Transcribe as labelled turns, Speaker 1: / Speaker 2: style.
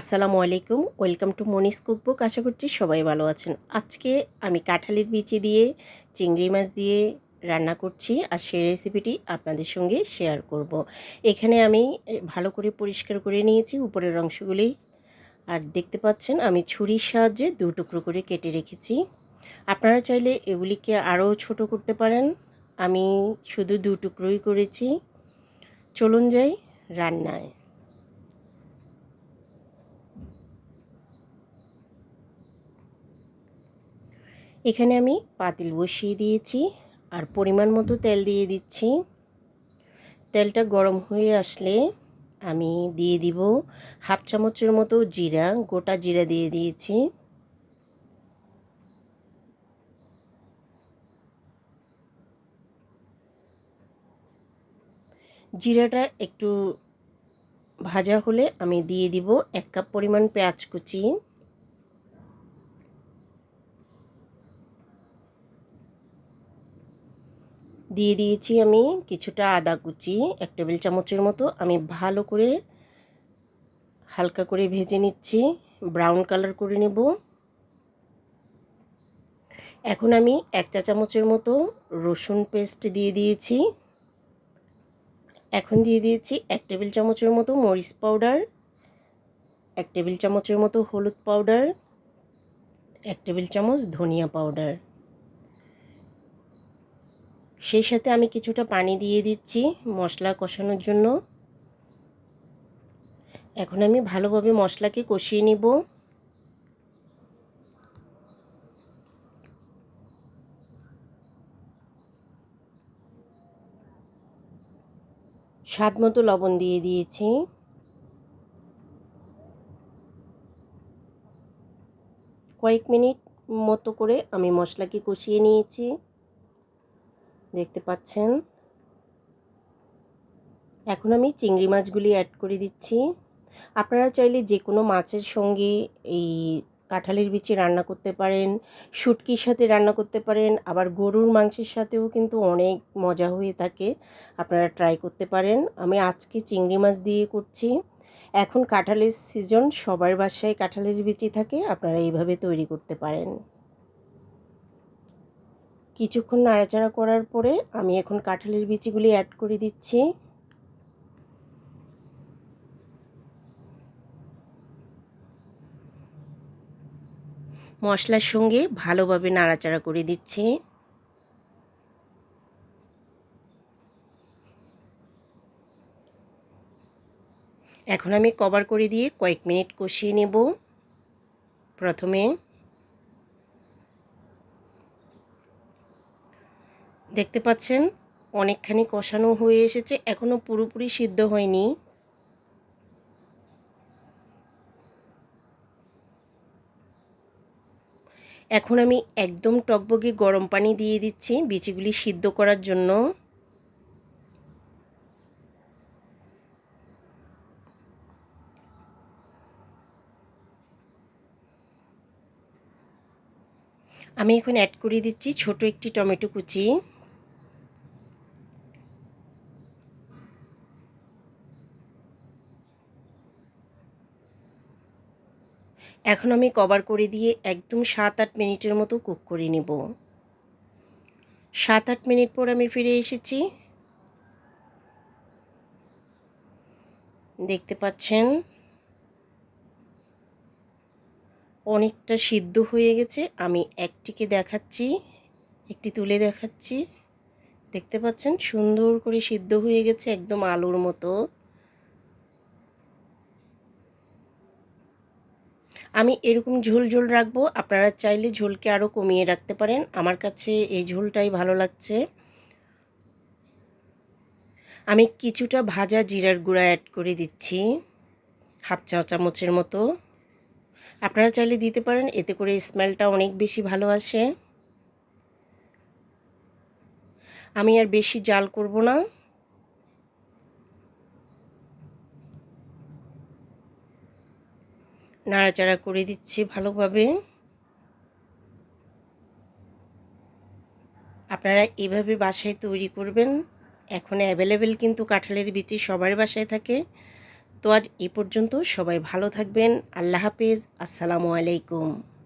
Speaker 1: আসসালামু আলাইকুম, welcome to Monis cookbook. আশা করছি সবাই ভালো আছেন। আজকে আমি কাঁঠালের বিচি দিয়ে, চিংড়ি মাছ দিয়ে রান্না করছি আর সেই রেসিপিটি আপনাদের সঙ্গে শেয়ার করব। এখানে আমি ভালো করে পরিষ্কার করে নিয়েছি উপরের অংশগুলি। আর দেখতে পাচ্ছেন, আমি ছুরির সাহায্যে দু টুকরো করে কেটে রেখেছি। আপনারা চাইলে এগুলিকে আরও ছোট করতে পারেন। আমি শুধু দু টুকরোই করেছি। চলুন যাই রান্নায়। এখানে আমি পাতিল বসিয়ে দিয়েছি আর পরিমাণ মতো তেল দিয়ে দিচ্ছি। তেলটা গরম হয়ে আসলে আমি দিয়ে দিব হাফ চামচের মতো জিরা, গোটা জিরা দিয়ে দিয়েছি। জিরাটা একটু ভাজা হলে আমি দিয়ে দিব এক কাপ পরিমাণ পেঁয়াজ কুচি। দিয়ে দিয়েছি আমি কিছুটা আদা কুচি, এক টেবিল চামচের মতো। আমি ভালো করে হালকা করে ভেজে নিচ্ছি, ব্রাউন কালার করে নেব। এখন আমি এক চা চামচের মতো রসুন পেস্ট দিয়ে দিয়েছি। এখন দিয়ে দিয়েছি এক টেবিল চামচের মতো মরিচ পাউডার, এক টেবিল চামচের মতো হলুদ পাউডার, এক টেবিল চামচ ধনিয়া পাউডার। সেই সাথে আমি কিছুটা পানি দিয়ে দিচ্ছি মশলা কষানোর জন্য। এখন আমি ভালোভাবে মশলাকে কষিয়ে নিব। স্বাদ মতো লবণ দিয়ে দিয়েছি। কয়েক মিনিট মতো করে আমি মশলাকে কষিয়ে নিয়েছি। দেখতে পাচ্ছেন। এখন আমি চিংড়ি মাছগুলি অ্যাড করে দিচ্ছি। আপনারা চাইলে যে কোনো মাছের সঙ্গে এই কাঁঠালের বিচি রান্না করতে পারেন, শুটকির সাথে রান্না করতে পারেন, আবার গরুর মাংসের সাথেও কিন্তু অনেক মজা হয়ে থাকে। আপনারা ট্রাই করতে পারেন। আমি আজকে চিংড়ি মাছ দিয়ে করছি। এখন কাঁঠালের সিজন সবার বাসায় কাঁঠালের বিচি থাকে, আপনারা এইভাবে তৈরি করতে পারেন। কিছুক্ষণ নাড়াচাড়া করার পরে আমি এখন কাঁঠালের বিচিগুলি অ্যাড করে দিচ্ছি। মশলার সঙ্গে ভালোভাবে নাড়াচাড়া করে দিচ্ছি। এখন আমি কভার করে দিয়ে কয়েক মিনিট কষিয়ে নেব। প্রথমে দেখতে পাচ্ছেন, অনেকখানি কষানো হয়ে এসেছে এখনও পুরোপুরি সিদ্ধ হয়নি। এখন আমি একদম টকবগে গরম পানি দিয়ে দিচ্ছি বিচিগুলি সিদ্ধ করার জন্য। আমি এখন অ্যাড করে দিচ্ছি ছোট একটি টমেটো কুচি। এখন আমি কভার করে দিয়ে একদম সাত আট মিনিটের মতো কুক করে নেব। সাত আট মিনিট পর আমি ফিরে এসেছি। দেখতে পাচ্ছেন? অনেকটা সিদ্ধ হয়ে গেছে। আমি একটিকে দেখাচ্ছি, একটি তুলে দেখাচ্ছি। দেখতে পাচ্ছেন? সুন্দর করে সিদ্ধ হয়ে গেছে একদম আলুর মতো। আমি এরকম ঝোল ঝোল রাখব। আপনারা চাইলে ঝোলকে আরও কমিয়ে রাখতে পারেন। আমার কাছে এই ঝোলটাই ভালো লাগছে। আমি কিছুটা ভাজা জিরার গুঁড়া অ্যাড করে দিচ্ছি। হাফ চা চামচের মতো। আপনারা চাইলে দিতে পারেন, এতে করে স্মেলটা অনেক বেশি ভালো আসে। আমি আর বেশি জাল করব না। নাড়াচাড়া করে দিচ্ছি ভালোভাবে। আপনারা এভাবে বাসায় তৈরি করবেন। এখন অ্যাভেলেবেল কিন্তু কাঁঠালের বিচি সবার বাসায় থাকে। তো আজ এ পর্যন্ত সবাই ভালো থাকবেন। আল্লাহ হাফেজ। আসসালামু আলাইকুম।